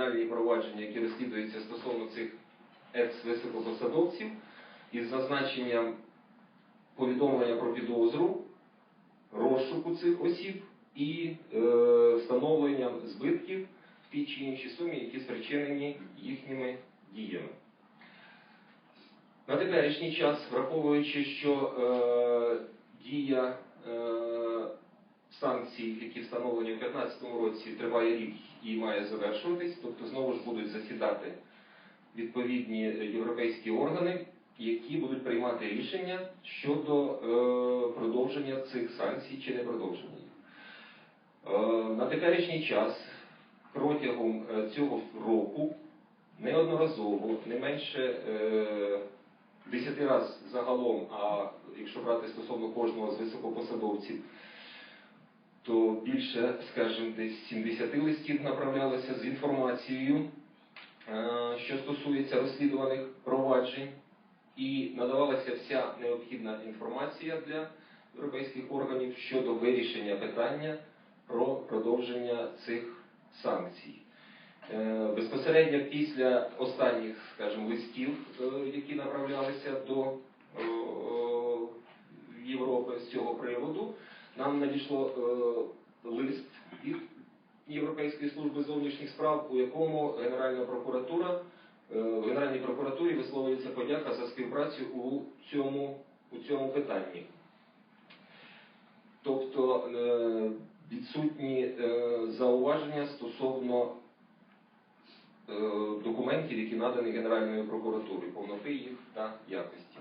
кримінальні провадження, які розслідуються стосовно цих екс-високопосадовців, із зазначенням повідомлення про підозру, розшуку цих осіб і е, встановленням збитків в тій чи іншій сумі, які спричинені їхніми діями. На теперішній час, враховуючи, що е, дія е, санкцій, які встановлені у 2015 році, триває рік і має завершуватись, тобто знову ж будуть засідати відповідні європейські органи, які будуть приймати рішення щодо е, продовження цих санкцій чи не продовження. Е, на теперішній час протягом е, цього року неодноразово, не менше е, 10 разів загалом, а якщо брати стосовно кожного з високопосадовців, то більше, скажімо, десь 70 листів направлялося з інформацією, е, що стосується розслідуваних проваджень, і надавалася вся необхідна інформація для європейських органів щодо вирішення питання про продовження цих санкцій. Е, Безпосередньо після останніх, скажімо, листів, е, які направлялися до Європи з цього приводу, нам надійшло е, лист від Європейської служби зовнішніх справ, у якому Генеральна прокуратура е, Генеральній прокуратурі висловлюється подяка за співпрацю у цьому, у цьому питанні. Тобто е, відсутні е, зауваження стосовно е, документів, які надані Генеральною прокуратурою, повноти їх та якості.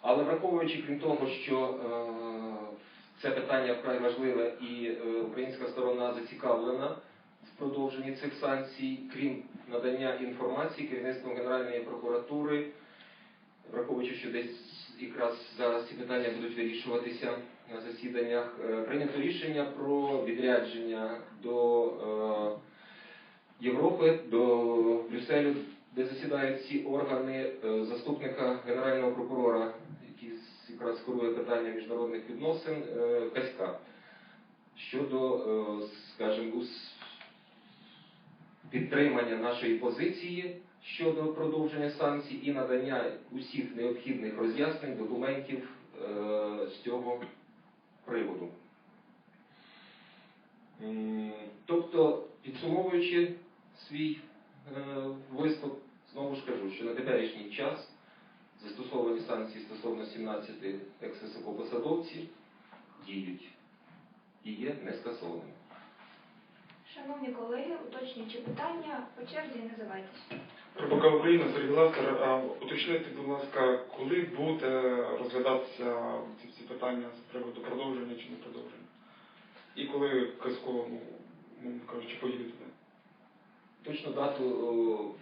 Але враховуючи крім того, що е, це питання вкрай важливе і е, українська сторона зацікавлена в продовженні цих санкцій, крім надання інформації керівництвом Генеральної прокуратури, враховуючи, що десь якраз зараз ці питання будуть вирішуватися на засіданнях, е, прийнято рішення про відрядження до е, Європи, до Брюсселю, де засідають ці органи заступника Генерального прокурора, з- питання міжнародних відносин е, Каська щодо, е, скажімо, підтримання нашої позиції щодо продовження санкцій і надання усіх необхідних роз'яснень, документів е, з цього приводу. Тобто, підсумовуючи свій виступ, знову ж кажу, що на теперішній час застосовані санкції стосовно 17 екс-високопосадовців діють і є нескасованими. Шановні колеги, уточнюючи питання, по черзі називайтеся. Рибака Україна, Сергій Ластер. А, Уточнити, будь ласка, коли буде розглядатися ці всі питання з приводу продовження чи не продовження? І коли Казко, ну, мовно кажучи, поїде туди? Точну дату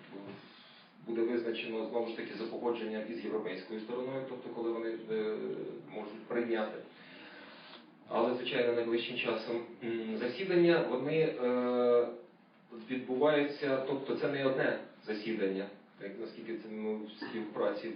буде визначено знову ж таки за погодженням із європейською стороною, тобто коли вони е, можуть прийняти. Але, звичайно, найближчим часом засідання вони е, відбуваються, тобто це не одне засідання, як наскільки це ну, співпраці